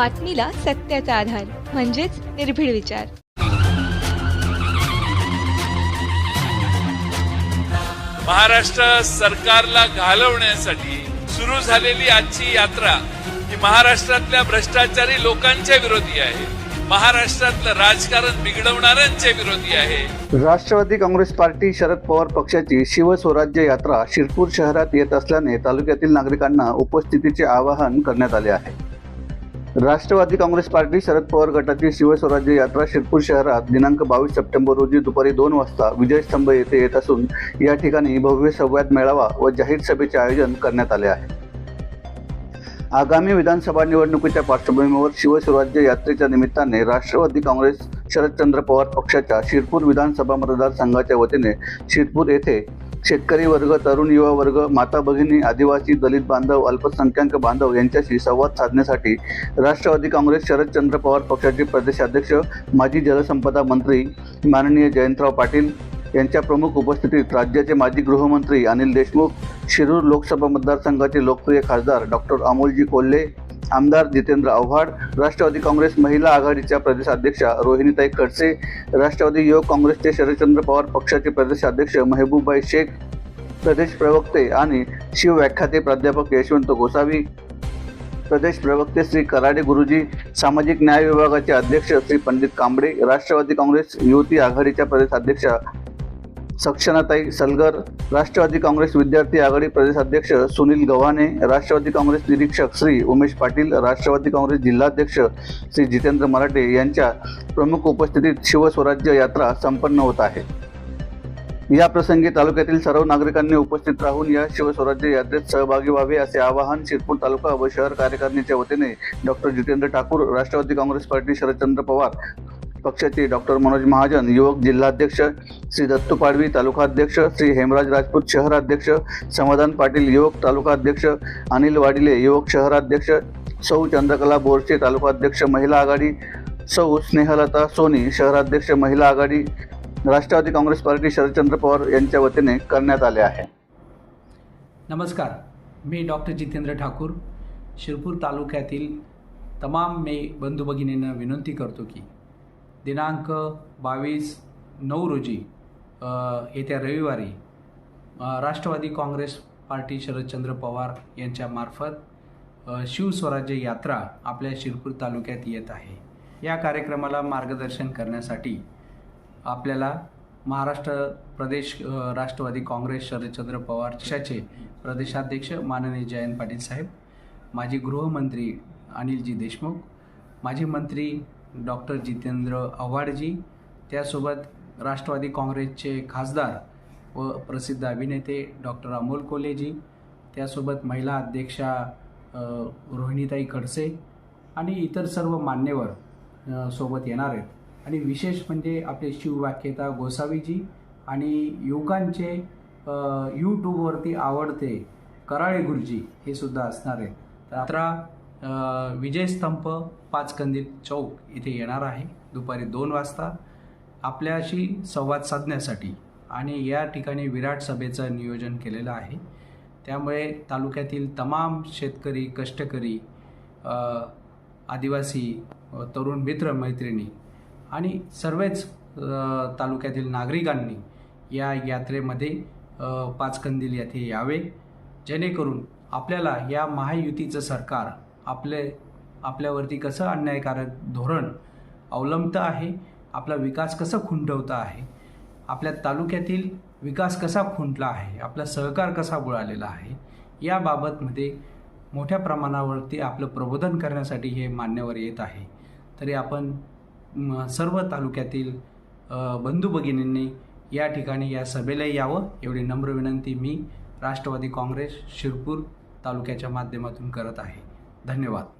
बातमीला सत्याचा आधार म्हणजेच निर्भीड विचार. महाराष्ट्र सरकारला घालवण्यासाठी सुरू झालेली आजची यात्रा ही महाराष्ट्रातल्या भ्रष्टाचारी लोकांच्या विरोधी आहे. महाराष्ट्रातलं राजकारण बिघडवणाऱ्यांच्या विरोधी आहे. राष्ट्रवादी काँग्रेस पार्टी शरद पवार पक्षाची शिवस्वराज्य यात्रा शिरपूर शहरात येत असल्याने तालुक्यातील नागरिकांना उपस्थितीचे आवाहन करण्यात आले आहे. राष्ट्रवादी काँग्रेस पार्टी शरद पवार गटाची शिवस्वराज्य यात्रा शिरपूर शहरात दिनांक बावीस सप्टेंबर रोजी दुपारी दोन वाजता विजयस्तंभ येथे येत असून या ठिकाणी भव्य संवाद मेळावा व जाहीर सभेचे आयोजन करण्यात आले आहे. आगामी विधानसभा निवडणुकीच्या पार्श्वभूमीवर शिवस्वराज्य यात्रेच्या निमित्ताने राष्ट्रवादी काँग्रेस शरदचंद्र पवार पक्षाच्या शिरपूर विधानसभा मतदारसंघाच्या वतीने शिरपूर येथे शेतकरी वर्ग तरुण युवा वर्ग माता भगिनी आदिवासी दलित बांधव अल्पसंख्याक बांधव यांच्याशी संवाद साधण्यासाठी राष्ट्रवादी काँग्रेस शरदचंद्र पवार पक्षाचे प्रदेशाध्यक्ष माजी जलसंपदा मंत्री माननीय जयंतराव पाटील यांच्या प्रमुख उपस्थितीत राज्याचे माजी गृहमंत्री अनिल देशमुख शिरूर लोकसभा मतदारसंघाचे लोकप्रिय खासदार डॉक्टर अमोलजी कोल्हे आमदार जितेंद्र आव्हाड राष्ट्रवादी काँग्रेस महिला आघाडीच्या प्रदेशाध्यक्षा रोहिणीताई खडसे राष्ट्रवादी युवक काँग्रेसचे शरदचंद्र पवार पक्षाचे प्रदेशाध्यक्ष महबूबाई शेख प्रदेश प्रवक्ते आणि शिवव्याख्याते प्राध्यापक यशवंत गोसावी प्रदेश प्रवक्ते श्री कराडे गुरुजी सामाजिक न्याय विभागाचे अध्यक्ष श्री पंडित कांबळे राष्ट्रवादी काँग्रेस युवती आघाडीच्या प्रदेशाध्यक्षा सक्षणाताई सलगर राष्ट्रवादी काँग्रेस विद्यार्थी आघाडी प्रदेशाध्यक्ष सुनील गव्हाणे राष्ट्रवादी काँग्रेस निरीक्षक श्री उमेश पाटील राष्ट्रवादी काँग्रेस जिल्हाध्यक्ष श्री जितेंद्र मराठे यांच्या प्रमुख उपस्थितीत शिवस्वराज्य यात्रा संपन्न होत आहे. या प्रसंगी तालुक्यातील सर्व नागरिकांनी उपस्थित राहून या शिवस्वराज्य यात्रेत सहभागी व्हावे असे आवाहन शिरपूर तालुका व शहर कार्यकारिणीच्या वतीने doctor Jitendra Thakur Rashtrawadi Congress party Sharadchandra Pawar पक्षाचे डॉक्टर मनोज महाजन युवक जिल्हाध्यक्ष श्री दत्तू पाडवी तालुकाध्यक्ष श्री हेमराज राजपूत शहराध्यक्ष समाधान पाटील युवक तालुकाध्यक्ष अनिल वाडिले युवक शहराध्यक्ष सौ चंद्रकला बोरचे तालुकाध्यक्ष महिला आघाडी सौ स्नेहलता सोनी शहराध्यक्ष महिला आघाडी राष्ट्रवादी काँग्रेस पार्टी शरदचंद्र पवार यांच्या वतीने करण्यात आले आहे. नमस्कार मी डॉक्टर जितेंद्र ठाकूर शिरपूर तालुक्यातील तमाम मी बंधू भगिनींना विनंती करतो की दिनांक बावीस नऊ रोजी येत्या रविवारी राष्ट्रवादी काँग्रेस पार्टी शरदचंद्र पवार यांच्यामार्फत शिवस्वराज्य यात्रा आपल्या शिरपूर तालुक्यात येत आहे. या कार्यक्रमाला मार्गदर्शन करण्यासाठी आपल्याला महाराष्ट्र प्रदेश राष्ट्रवादी काँग्रेस शरदचंद्र पवार पक्षाचे प्रदेशाध्यक्ष माननीय जयंत पाटील साहेब माजी गृहमंत्री अनिलजी देशमुख माजी मंत्री डॉक्टर जितेंद्र आव्हाडजी त्यासोबत राष्ट्रवादी काँग्रेसचे खासदार व प्रसिद्ध अभिनेते डॉक्टर अमोल कोलेजी त्यासोबत महिला अध्यक्षा रोहिणीताई खडसे आणि इतर सर्व मान्यवर सोबत येणार आहेत. आणि विशेष म्हणजे आपले शिववाक्यता गोसावीजी आणि युवकांचे यूट्यूबवरती आवडते कराळे गुरुजी हे सुद्धा असणार आहेत. तर विजयस्तंभ पाच कंदील चौक इथे येणार आहे. दुपारी दोन वाजता आपल्याशी संवाद साधण्यासाठी आणि या ठिकाणी विराट सभेचं नियोजन केलेलं आहे. त्यामुळे तालुक्यातील तमाम शेतकरी कष्टकरी आदिवासी तरुण मित्र मैत्रिणी आणि सर्वच तालुक्यातील नागरिकांनी या यात्रेमध्ये पाच पाचकंदील येथे यावे. जेणेकरून आपल्याला या महायुतीचं सरकार आपले आपल्यावरती कसं अन्यायकारक धोरण अवलंबतं आहे आपला विकास कसं खुंटवतं आहे आपल्या तालुक्यातील विकास कसा खुंटला आहे आपला सहकार कसा बुळालेला आहे याबाबतमध्ये मोठ्या प्रमाणावरती आपलं प्रबोधन करण्यासाठी हे मान्यवर येत आहे. तरी आपण सर्व तालुक्यातील बंधू भगिनींनी या ठिकाणी या सभेला यावं एवढी नम्र विनंती मी राष्ट्रवादी काँग्रेस शिरपूर तालुक्याच्या माध्यमातून करत आहे. धन्यवाद.